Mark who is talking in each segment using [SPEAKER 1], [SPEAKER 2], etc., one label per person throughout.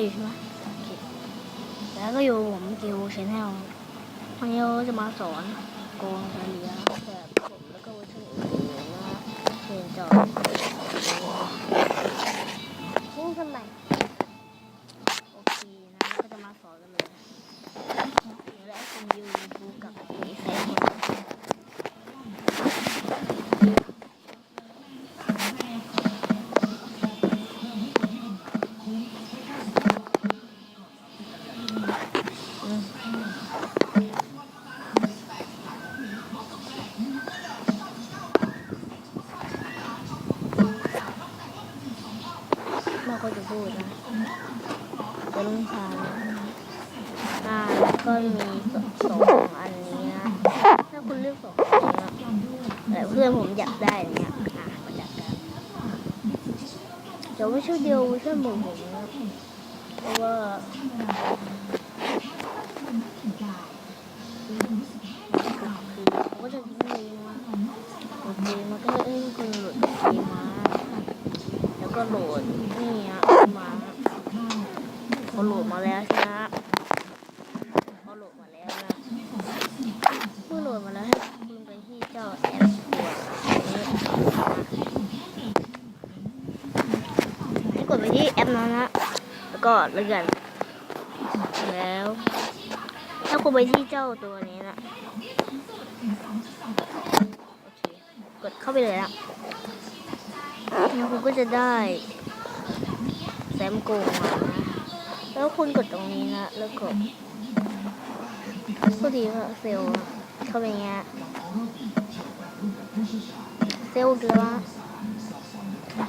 [SPEAKER 1] อยู่ใช่ไหมโอเคแล้วก็อยู่ผมกิวชแนลวันนี้เราจะมาสอนโกงเลียแบบผมแล้วก็เวอร์ชันอื่นๆนะเรียนจอ
[SPEAKER 2] นี่ทำไม
[SPEAKER 1] โอเคนะก็จะมาสอนกันเลย พูดนะจะลุงพาอ่าแล้วก็มีสองอันนี้นะถ้าคุณเลือกสองอันนี้นะแต่เพื่อนผมอยากได้เนี่ยอะมาจากได้เดี๋ยวไม่ใช่เดียวไม่ใช่หมู่ผมนะเพราะว่าคือผมก็จะทิ้งเลยนะโอเคมันก็เอ้ยคุณโหลดเกมมา แล้วก็โหลดนี่ฮะมาพอโหลด มาแล้วใช่ไหมฮะพอโหลดมาแล้วนะเมื่อโหลดมาแล้วให้คุณไปที่เจ้าแอปตัวนี้ให้กดไปที่แอปนั้นนะแล้วก็เลื่อนแล้วถ้าคุณไปที่เจ้าตัวนี้นะโอเคกดเข้าไปเลยนะแล้วคุณก็จะได้แซมโกงมา แล้วคุณกดตรงนี้นะ แล้วกดก็ดีว่าเซลเข้าไปอย่างเงี้ยเซลเกลือ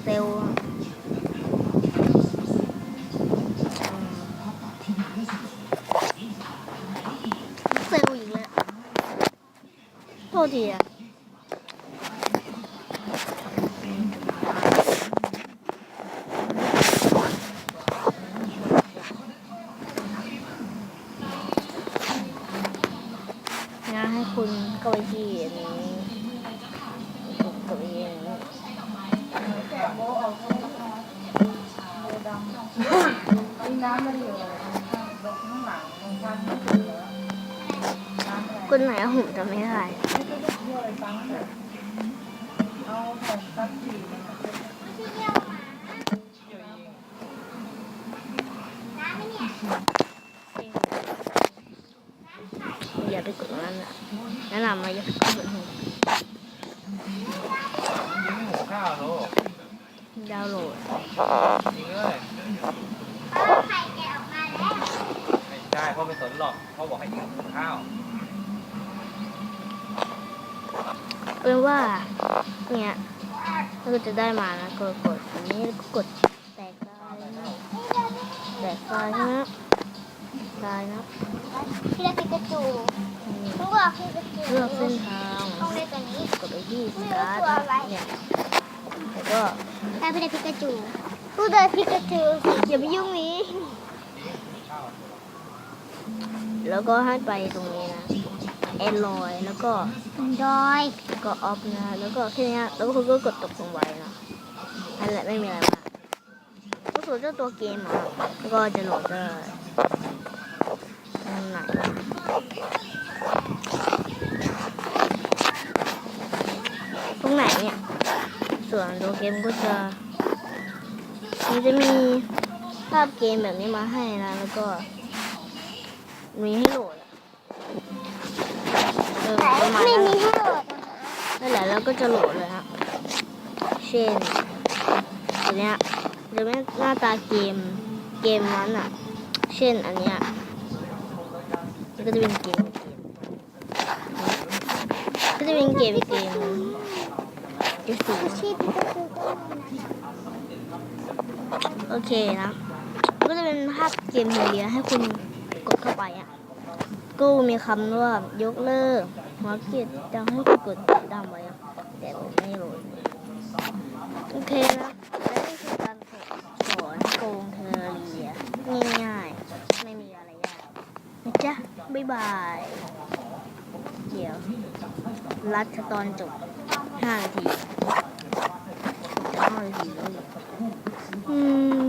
[SPEAKER 1] เซลเซลอีกแล้วโทษทีอะ นะ ให้คุณเข้าไปที่อันนี้กดตัวเองคนไหนอะผมจะไม่ได้อย่า ไปกดตรงนั้นนะแนะนำมาอย่าไปกดตรงนั้น
[SPEAKER 3] หมูข้าวโล
[SPEAKER 1] ดาวน์โหลด
[SPEAKER 3] จริงเลย
[SPEAKER 2] ไข่แกะออกมาแล้ว
[SPEAKER 3] ไม่ใช่พ่อไม่สนหรอกพ่อบอกให้กินหมูข้าว
[SPEAKER 1] เป็นว่า เนี่ยถ้าคุณจะได้มานะกดกดอันนี้แล้วก็กดแตกลายนะแตกลายนะลายนะ
[SPEAKER 2] พี่ได้พิกาจู
[SPEAKER 1] อืม
[SPEAKER 2] ต้องบอกพิกาจู
[SPEAKER 1] เลือกเส้นทาง
[SPEAKER 2] ต้องได้ตัวนี้
[SPEAKER 1] กดไปที่ส
[SPEAKER 2] ไม่รู้
[SPEAKER 1] ตาร์
[SPEAKER 2] ตัวอะไร
[SPEAKER 1] ทเนี่ยแล้วก็
[SPEAKER 2] ได้พี่ได้พิกาจูผู้ได้พิกาจู
[SPEAKER 1] อย่าไปยุ่งนี้ แล้วก็ให้ไปตรงนี้นะแอนดรอยแล้วก็
[SPEAKER 2] ดอย
[SPEAKER 1] แล้วก็ออฟนะแล้วก็แค่เนี้ยแล้วก็คุณก็กดตกลงไว้นะนั่นแหละไม่มีอะไรมากก็ส่วนเจ้าตัวเกมอะแล้วก็จะโหลดได้ตรง ไหนนะตรงไหนเนี่ยส่วนตัวเกมก็จะมันจะมีภาพเกมแบบนี้มาให้นะ แล้วก็ มีให้โหลดอะเออ
[SPEAKER 2] แต่
[SPEAKER 1] ประมาณ
[SPEAKER 2] ไม่
[SPEAKER 1] นั้น
[SPEAKER 2] มี
[SPEAKER 1] แหละ
[SPEAKER 2] ให้โหลด
[SPEAKER 1] นั่นแหละแล้วก็จะโหลดเลยฮะเช่นอันเนี้ยจะไม่หน้าตาเกมเกมนั้นอะ เช่นอันเนี้ยมัน ก็จะเป็นเกมเกมก็จะเป็นเกมเกมเกมสีโอเคนะก็จะเป็นภาพเกมเรียให้คุณกดเข้าไปอะก็มีคำว่ายกเลิกมาเก็ตจะให้คุณกดดตามไว้อะแต่ผมไม่โหลดโอเคนะและนี่คือการสอนโกงเทอร์เรียง่ายๆ ไม่มีอะไรยากนะจ๊ะ บ๊ายบาย เดี๋ยว รัดตอนจบห้านาทีห้านาทีแล้วอืม